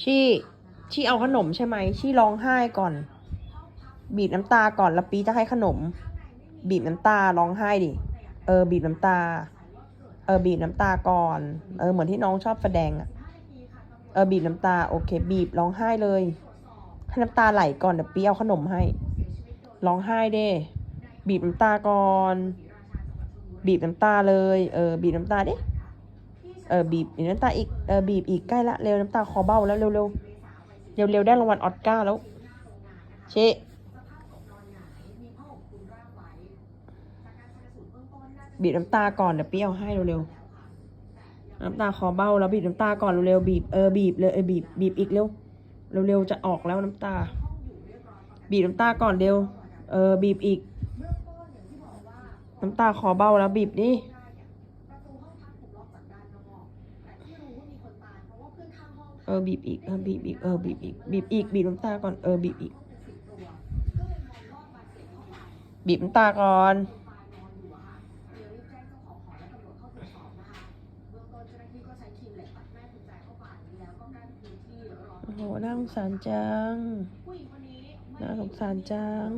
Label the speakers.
Speaker 1: ชี่ชี่เอาขนมใช่ไหมชี่ร้องไห้ก่อน บีบน้ำตาก่อนแล้วปีจะให้ขนม บีบน้ำตาร้องไห้ดิเออ บีบน้ำตา เออ บีบน้ำตาก่อน เออเหมือนที่น้องชอบแสดงอะเออบีบน้ำตาโอเค บีบร้องไห้เลยให้น้ำตาไหลก่อนเดี๋ยวปีเอาขนมให้ร้องไห้เด้บีบน้ำตาก่อน บีบน้ำตาเลย เออ บีบน้ำตาดิ ออบีบน้ำตาอีกเออบีบอีกใกล้ละเร็วน้ำตาคอเบ้าแล้วเร็วเร็วเร็วเร็วได้รางวัลออสการ์แล้ว เชบีบน้ำตาก่อนเดี๋ยวเปี้ยวให้เร็วๆน้ำตาคอเบ้าแล้วบีบน้ำตาก่อนเร็วๆบีบเออบีบเลยเออบีบบีบอีกเร็วเร็วๆจะออกแล้วน้ำตา บีบน้ำตาก่อนเร็ว เออบีบอีก น้ำตาคอเบ้าแล้วบีบดิ เออบีบอีกเออบีบอีกเออบีบอีกบีบอีกบีบน้ำตาก่อนเออบีบอีก บีบน้ำตาก่อนโอ้โหน่าสงสารจัง น่าสงสารจัง